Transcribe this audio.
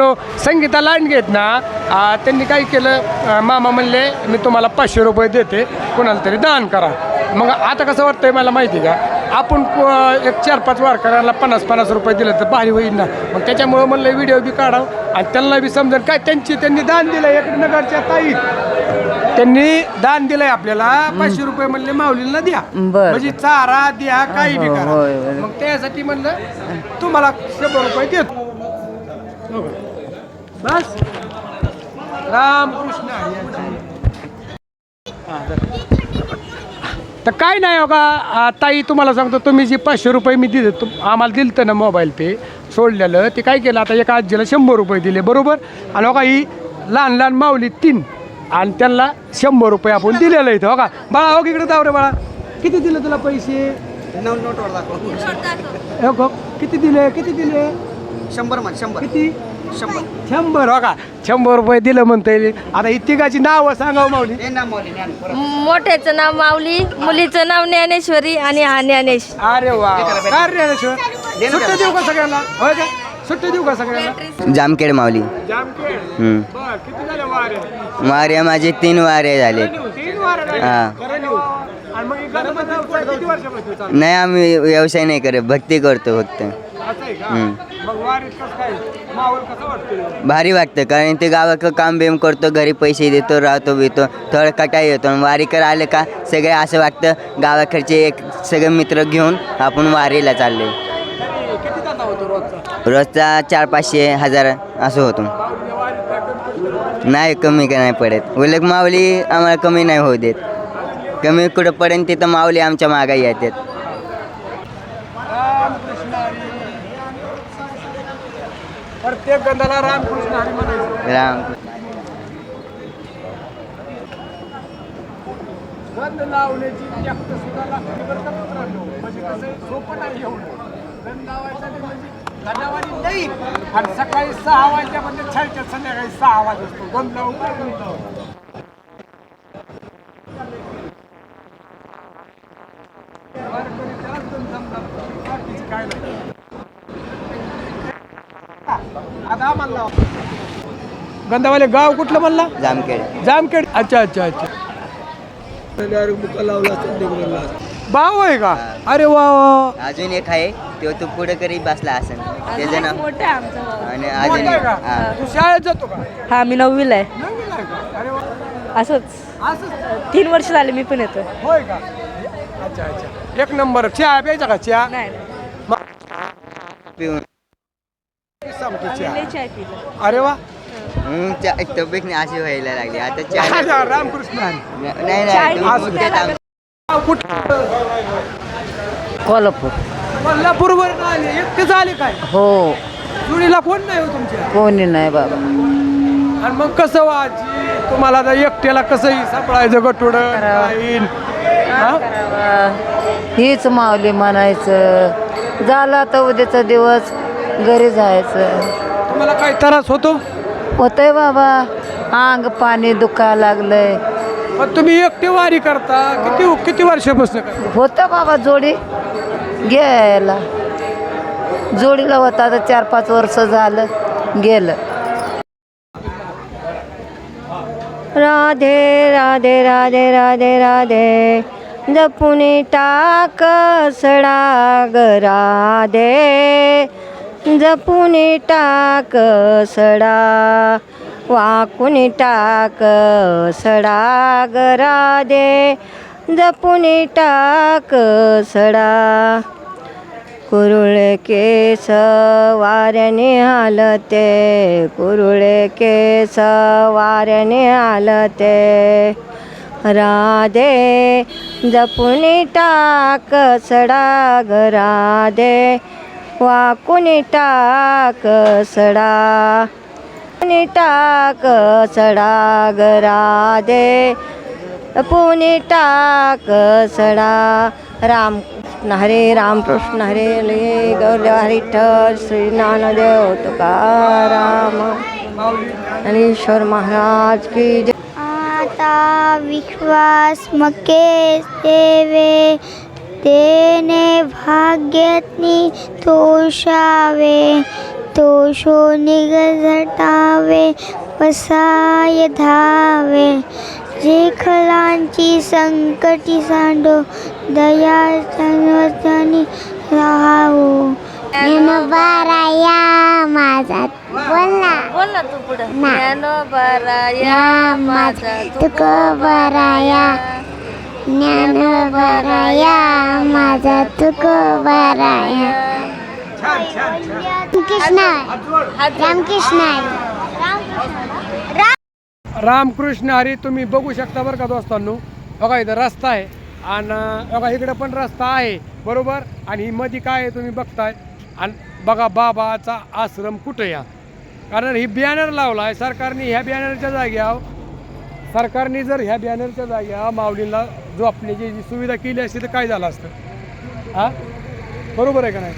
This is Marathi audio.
मित्रांनो संगीता लांडगे आहेत ना त्यांनी काय केलं? मामा म्हणले मी तुम्हाला पाचशे रुपये देते कोणाला तरी दान करा. मग आता कसं वाटतंय मला माहिती का? आपण एक चार पाच वारकऱ्यांना पन्नास पन्नास रुपये दिले तर भारी होईल ना. मग त्याच्यामुळं म्हणलं व्हिडिओ बी काढावं. आणि त्यांना बी समजेल काय त्यांची त्यांनी दान दिलं एक नगरच्या ताई. त्यांनी दान दिलंय आपल्याला पाचशे रुपये म्हणले माऊलीला द्या. म्हणजे चारा द्या काही बी हो, करा. होय, होय. मग त्यासाठी म्हणलं तुम्हाला शंभर रुपये देतो. हो? बस. हा, तर. तर काय नाही हो का ताई तुम्हाला सांगतो तुम्ही जी पाचशे रुपये मी दिले तुम आम्हाला दिलं ना मोबाईल पे सोडलेलं ते काय केलं आता एका आजीला शंभर रुपये दिले बरोबर? आणि हो का ही लहान लहान माऊली तीन आणि त्यांना शंभर रुपये आपण दिलेलं इथं हो का? बाळा हो इकडे जाऊ रे बाळा. किती दिले तुला पैसे? हो का? किती दिले किती दिले? शंभर मान शंभर. किती? शंभर. शंभर हो का? शंभर रुपये दिलं म्हणता येईल आता ही तिघाची नावं सांगावं माऊली. हे ना मौली ज्ञान परत. मोठ्याचं नाव माऊली मुलीचं नाव ज्ञानेश्वरी आणि हा ज्ञानेश. अरे वा? सुट्टी देऊ का सगळ्यांना? होय का? सुट्टी देऊ का सगळ्यांना? जामखेड माऊली. जामखेड? हम्म. बर किती झाले वारे? माझे तीन वारे झाले. तीन वारे झाले? हा. खरं नाही. आणि मग हे गणपती उत्सव किती वर्षापासून चालू? नाही आम्ही व्यवसाय नाही करत भक्ती करतो फक्त. असं आहे का? हम्म. भारी वाटतं कारण ते गावाचं काम बिम करतो घरी पैसे देतो राहतो बितो थोडं कटाई येतो आणि वारीकर आले का सगळे असं वाटतं गावाकडचे एक सगळे मित्र घेऊन आपण वारीला चालले रोजचा? चार पाचशे हजार असं होतो? नाही कमी का नाही पडत. उलट माऊली आम्हाला कमी नाही होऊ देत. कमी कुठं पडेल तिथं माऊली आमच्या मागाई येतात रामकृष्ण हरी प्रत्येक गंधाला रामकृष्ण हरी म्हणायचं. राम गंध लावण्याची व्यक्त सुद्धा लागते बरं का मित्रांनो. म्हणजे कसं आहे, सोपं नाही एवढं. गंध लावायसाठी म्हणजे गंधावानी नाही आणि सकाळी सहा वाजल्या म्हणजे छायच्या संध्याकाळी सहा वाज असतो गंध लावून काय गंध वारकरी त्यालाच गंध जमतात. बाकीचं काय नाही आता आम्हाला लावा. गंधावाले गाव कुठलं म्हणला? जामखेड. जामखेड. अच्छा अच्छा अच्छा. भाऊ आहे का? अरे वा वा. अजून एक आहे तो तू पुढे करी बसला असेल त्याचं नाव मोठा आहे आमचा भाऊ. आणि मोठा अजून आहे एक का? हा. तू शाळेत जातो का? हा मी नववीला आहे. नववीला आहे का? अरे वा. असंच. असंच? तीन वर्ष झाले मी पण येतो होय का? अच्छा अच्छा. एक नंबर. चहा प्यायचा का? चहा? नाही पिऊन. सांगतो चहा. लय चाय पिलं. अरे वा. हम्म, चा- तब्येत नाही अशी व्हायला लागली. आता रामकृष्ण. नाही तुम्ही कुठं? कोल्हापूर. कोल्हापूरवर आले. एकटेच आले काय? हो. जुडीला कोण नाही हो तुमच्या? कोणी नाही बाबा. आणि मग कसं वाजी तुम्हाला आता एकट्याला कसंही सापडायचं गटुड? हीच माऊली म्हणायचं. झाला तर उद्याचा दिवस. घरी जायचं. तुम्हाला काही त्रास होतो? होतंय बाबा. अंग पाणी दुखा लागलंय. पण तुम्ही एकटे वारी करता. किती किती वर्षापासून करता? होतं बाबा जोडी घ्यायला. जोडीला होता. आता चार पाच वर्ष झालं गेलं. राधे राधे राधे राधे राधे. जपुनी टाक सडा ग राधे. जपुनी टाक सडा वाकुनी टाक सडा गरा दे. जपुनी टाक सडा. कुरुळे केस वाऱ्याने हालते. कुरुळे केस वाऱ्याने हालते. राधे जपुनी टाक सडा ग राधे वाकुनी टाक सडा. पुनी टाक सडा ग राधे पुणे टाक सडा. राम हरे रामकृष्ण हरे ले गौरव हरिठल श्री नानदेव तुकाराम. ज्ञानेश्वर महाराज की जय. आता विश्वास मके देवे. तेने भाग्यज्ञी तोषावे तो शो निगझटावे पसाय धावे. जे खलांची संकटी सांडो दया वचनी राहावो. बाराया माझा बोलला बोल ना तू पुढं. ज्ञानोबाराया माझा तुक बराया. ज्ञान बराया माझा तुक बराया कृष्ण रामकृष्ण रामकृष्ण हरी तुम्ही बघू शकता बरं का दोस्तांनो. बघा इथं रस्ता आहे. आणि बघा इकडं पण रस्ता आहे. बरोबर? आणि ही मध्ये काय आहे तुम्ही बघताय? आणि बघा बाबाचा आश्रम कुठं या कारण ही बॅनर लावला आहे सरकारने ह्या बॅनरच्या जाग्यावर सरकारने जर ह्या बॅनरच्या जाग्या माऊलीला झोपण्याची जी सुविधा केली असती तर काय झालं असतं? हां? बरोबर आहे का नाही?